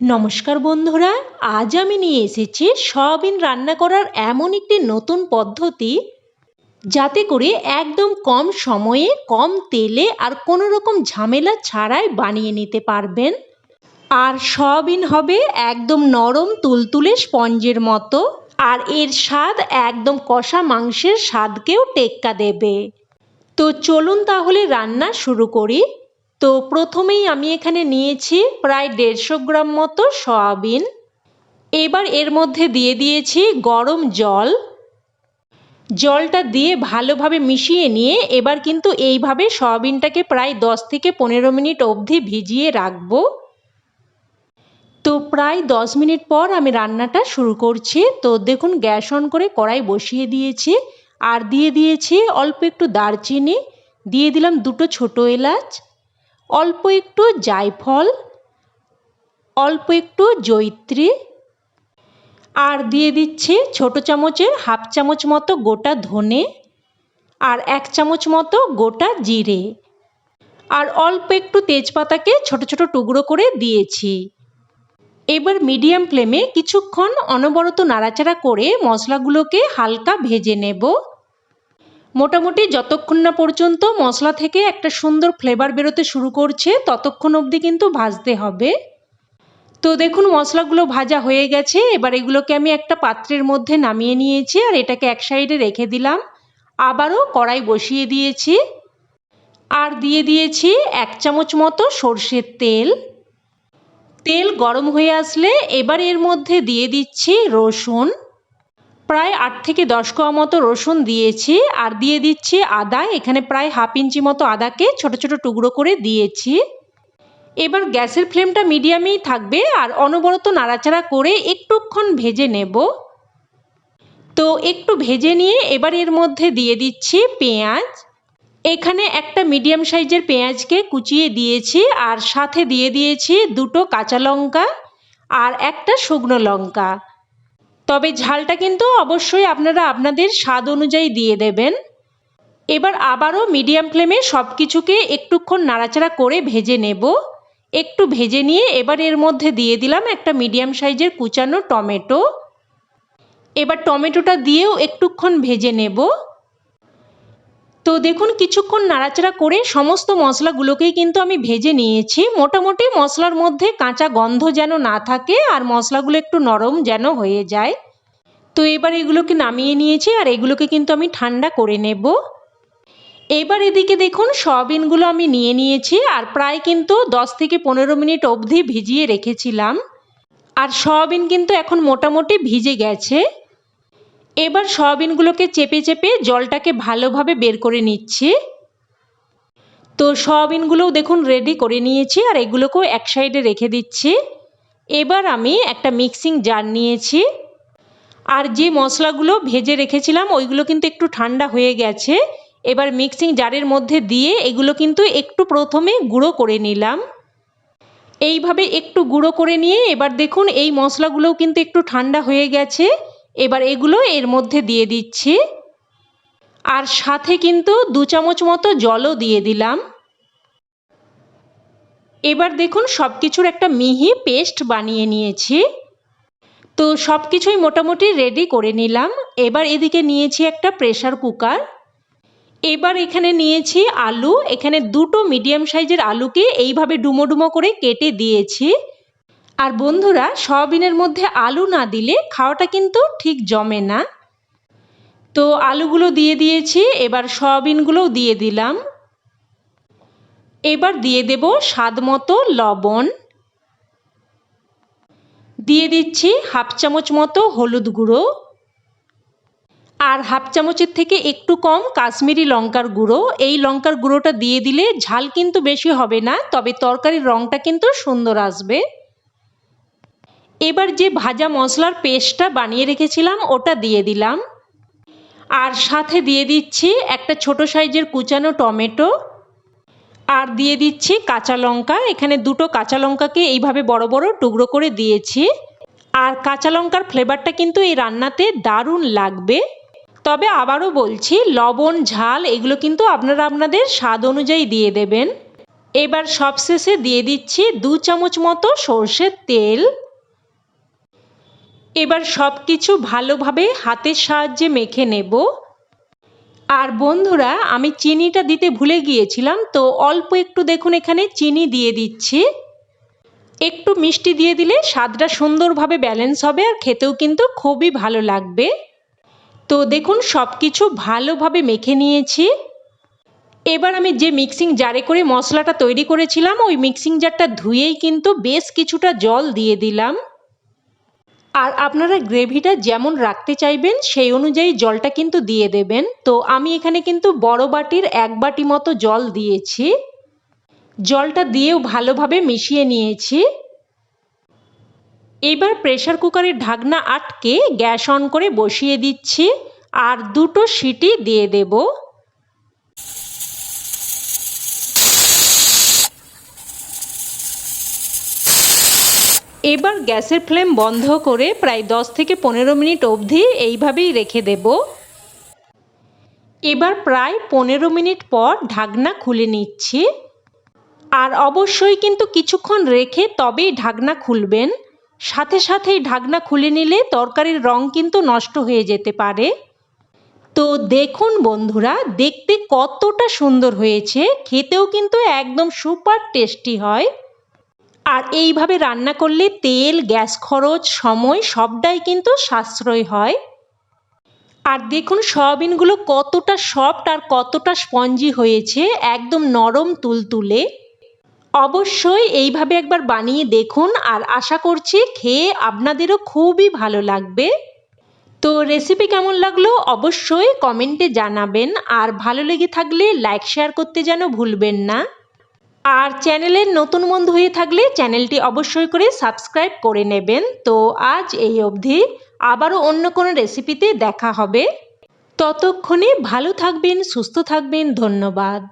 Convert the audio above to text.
নমস্কার বন্ধুরা, আজ আমি নিয়ে এসেছি সয়াবিন রান্না করার এমন একটি নতুন পদ্ধতি যাতে করে একদম কম সময়ে কম তেলে আর কোনো রকম ঝামেলা ছাড়াই বানিয়ে নিতে পারবেন। আর সয়াবিন হবে একদম নরম তুলতুলে স্পঞ্জের মতো আর এর স্বাদ একদম কষা মাংসের স্বাদকেও টেক্কা দেবে। তো চলুন তাহলে রান্না শুরু করি। তো প্রথমেই আমি এখানে নিয়েছি প্রায় দেড়শো গ্রাম মতো সয়াবিন। এবার এর মধ্যে দিয়ে দিয়েছি গরম জল। জলটা দিয়ে ভালোভাবে মিশিয়ে নিয়ে এবার কিন্তু এইভাবে সয়াবিনটাকে প্রায় দশ থেকে পনেরো মিনিট অবধি ভিজিয়ে রাখব। তো প্রায় দশ মিনিট পর আমি রান্নাটা শুরু করছি। তো দেখুন গ্যাস অন করে কড়াই বসিয়ে দিয়েছি। আর দিয়ে দিয়েছি অল্প একটু দারচিনি। দিয়ে দিলাম দুটো ছোটো এলাচ। অল্প একটু জায়ফল, অল্প একটু জৈত্রী, আর দিয়ে দিচ্ছি ছোট চামচের হাফ চামচ মতো গোটা ধনে আর এক চামচ মতো গোটা জিরে। আর অল্প একটু তেজপাতাকে ছোট ছোট টুকরো করে দিয়েছি। এবার মিডিয়াম ফ্লেমে কিছুক্ষণ অনবরত নাড়াচাড়া করে মশলাগুলোকে হালকা ভেজে নেব। মোটামুটি যতক্ষণ না পর্যন্ত মশলা থেকে একটা সুন্দর ফ্লেভার বেরোতে শুরু করছে, ততক্ষণ অবধি কিন্তু ভাজতে হবে। তো দেখুন, মশলাগুলো ভাজা হয়ে গেছে। এবার এগুলোকে আমি একটা পাত্রের মধ্যে নামিয়ে নিয়েছি আর এটাকে এক সাইডে রেখে দিলাম। আবারও কড়াই বসিয়ে দিয়েছি। আর দিয়ে দিয়েছি এক চামচ মতো সর্ষের তেল। তেল গরম হয়ে আসলে এবার এর মধ্যে দিয়ে দিচ্ছি রসুন। প্রায় আট থেকে দশ কোয়া মতো রসুন দিয়েছি আর দিয়ে দিচ্ছি আদা। এখানে প্রায় হাফ ইঞ্চি মতো আদাকে ছোট ছোট টুকরো করে দিয়েছি। এবার গ্যাসের ফ্লেমটা মিডিয়ামেই থাকবে আর অনবরত নাড়াচাড়া করে একটুক্ষণ ভেজে নেব। তো একটু ভেজে নিয়ে এবার এর মধ্যে দিয়ে দিচ্ছি পেঁয়াজ। এখানে একটা মিডিয়াম সাইজের পেঁয়াজকে কুচিয়ে দিয়েছি আর সাথে দিয়ে দিয়েছি দুটো কাঁচা লঙ্কা আর একটা শুকনো লঙ্কা। তবে ঝালটা কিন্তু অবশ্যই আপনারা আপনাদের স্বাদ অনুযায়ী দিয়ে দেবেন। এবার আবারও মিডিয়াম ফ্লেমে সব কিছুকে একটুক্ষণ নাড়াচাড়া করে ভেজে নেব। একটু ভেজে নিয়ে এবার এর মধ্যে দিয়ে দিলাম একটা মিডিয়াম সাইজের কুচানো টমেটো। এবার টমেটোটা দিয়েও একটুক্ষণ ভেজে নেব। তো দেখুন, কিছুক্ষণ নাড়াচাড়া করে সমস্ত মশলাগুলোকেই কিন্তু আমি ভেজে নিয়েছি। মোটামুটি মশলার মধ্যে কাঁচা গন্ধ যেন না থাকে আর মশলাগুলো একটু নরম যেন হয়ে যায়। তো এবার এগুলোকে নামিয়ে নিয়েছি আর এগুলোকে কিন্তু আমি ঠান্ডা করে নেব। এবার এদিকে দেখুন, সয়াবিনগুলো আমি নিয়ে নিয়েছি আর প্রায় কিন্তু দশ থেকে পনেরো মিনিট অবধি ভিজিয়ে রেখেছিলাম। আর সয়াবিন কিন্তু এখন মোটামুটি ভিজে গেছে। এবার সয়াবিনগুলোকে চেপে চেপে জলটাকে ভালোভাবে বের করে নিচ্ছি। তো সয়াবিনগুলোও দেখুন রেডি করে নিয়েছি আর এগুলোকেও এক সাইডে রেখে দিচ্ছি। এবার আমি একটা মিক্সিং জার নিয়েছি। আর যে মশলাগুলো ভেজে রেখেছিলাম, ওইগুলো কিন্তু একটু ঠান্ডা হয়ে গেছে। এবার মিক্সিং জারের মধ্যে দিয়ে এগুলো কিন্তু একটু প্রথমে গুঁড়ো করে নিলাম। এইভাবে একটু গুঁড়ো করে নিয়ে এবার দেখুন এই মশলাগুলোও কিন্তু একটু ঠান্ডা হয়ে গেছে। এবার এগুলো এর মধ্যে দিয়ে দিচ্ছি। আর সাথে কিন্তু দু চামচ মতো জলও দিয়ে দিলাম। এবার দেখুন সব কিছুর একটা মিহি পেস্ট বানিয়ে নিয়েছি। তো সব কিছুই মোটামুটি রেডি করে নিলাম। এবার এদিকে নিয়েছি একটা প্রেশার কুকার। এবার এখানে নিয়েছি আলু। এখানে দুটো মিডিয়াম সাইজের আলুকে এইভাবে ডুমো ডুমো করে কেটে দিয়েছি। আর বন্ধুরা, সয়াবিনের মধ্যে আলু না দিলে খাওয়াটা কিন্তু ঠিক জমে না। তো আলুগুলো দিয়ে দিয়েছি, এবার সয়াবিনগুলোও দিয়ে দিলাম। এবার দিয়ে দেব স্বাদ মতো লবণ। দিয়ে দিচ্ছি হাফ চামচ মতো হলুদ গুঁড়ো। আর হাফ চামচের থেকে একটু কম কাশ্মীরি লঙ্কার গুঁড়ো। এই লঙ্কার গুঁড়োটা দিয়ে দিলে ঝাল কিন্তু বেশি হবে না, তবে তরকারির রঙটা কিন্তু সুন্দর আসবে। এবার যে ভাজা মশলার পেস্টটা বানিয়ে রেখেছিলাম, ওটা দিয়ে দিলাম। আর সাথে দিয়ে দিচ্ছি একটা ছোট সাইজের কুচানো টমেটো। আর দিয়ে দিচ্ছি কাঁচা লঙ্কা। এখানে দুটো কাঁচা লঙ্কাকে এইভাবে বড় বড় টুকরো করে দিয়েছি। আর কাঁচা লঙ্কার ফ্লেভারটা কিন্তু এই রান্নাতে দারুণ লাগবে। তবে আবারও বলছি, লবণ, ঝাল, এগুলো কিন্তু আপনারা আপনাদের স্বাদ অনুযায়ী দিয়ে দেবেন। এবার সবশেষে দিয়ে দিচ্ছি দু চামচ মতো সর্ষের তেল। এবার সব কিছু ভালোভাবে হাতের সাহায্যে মেখে নেব। আর বন্ধুরা, আমি চিনিটা দিতে ভুলে গিয়েছিলাম, তো অল্প একটু দেখুন এখানে চিনি দিয়ে দিচ্ছি। একটু মিষ্টি দিয়ে দিলে স্বাদটা সুন্দরভাবে ব্যালেন্স হবে আর খেতেও কিন্তু খুবই ভালো লাগবে। তো দেখুন সব কিছু ভালোভাবে মেখে নিয়েছি। এবার আমি যে মিক্সিং জারে করে মশলাটা তৈরি করেছিলাম, ওই মিক্সিং জারটা ধুয়েই কিন্তু বেশ কিছুটা জল দিয়ে দিলাম। আর আপনারা গ্রেভিটা যেমন রাখতে চাইবেন, সেই অনুযায়ী জলটা কিন্তু দিয়ে দেবেন। তো আমি এখানে কিন্তু বড় বাটির এক বাটি মতো জল দিয়েছি। জলটা দিয়েও ভালোভাবে মিশিয়ে নিয়েছি। এবার প্রেশার কুকারের ঢাকনা আটকে গ্যাস অন করে বসিয়ে দিচ্ছি। আর দুটো সিটি দিয়ে দেব। এবার গ্যাসের ফ্লেম বন্ধ করে প্রায় দশ থেকে পনেরো মিনিট অবধি এইভাবেই রেখে দেব। এবার প্রায় পনেরো মিনিট পর ঢাকনা খুলে নিচ্ছি। আর অবশ্যই কিন্তু কিছুক্ষণ রেখে তবেই ঢাকনা খুলবেন। সাথে সাথেই ঢাকনা খুলে নিলে তরকারির রং কিন্তু নষ্ট হয়ে যেতে পারে। তো দেখুন বন্ধুরা, দেখতে কতটা সুন্দর হয়েছে। খেতেও কিন্তু একদম সুপার টেস্টি হয়। আর এইভাবে রান্না করলে তেল, গ্যাস খরচ, সময় সবটাই কিন্তু সাশ্রয় হয়। আর দেখুন সয়াবিনগুলো কতটা সফট আর কতটা স্পঞ্জি হয়েছে, একদম নরম তুলতুলে। অবশ্যই এইভাবে একবার বানিয়ে দেখুন আর আশা করছি খেয়ে আপনাদেরও খুবই ভালো লাগবে। তো রেসিপি কেমন লাগল অবশ্যই কমেন্টে জানাবেন আর ভালো লেগে থাকলে লাইক শেয়ার করতে যেন ভুলবেন না। আর চ্যানেলের নতুন বন্ধু হয়ে থাকলে চ্যানেলটি অবশ্যই করে সাবস্ক্রাইব করে নেবেন। তো আজ এই অবধি আবারও অন্য কোনো রেসিপিতে দেখা হবে। ততক্ষণে ভালো থাকবেন, সুস্থ থাকবেন। ধন্যবাদ।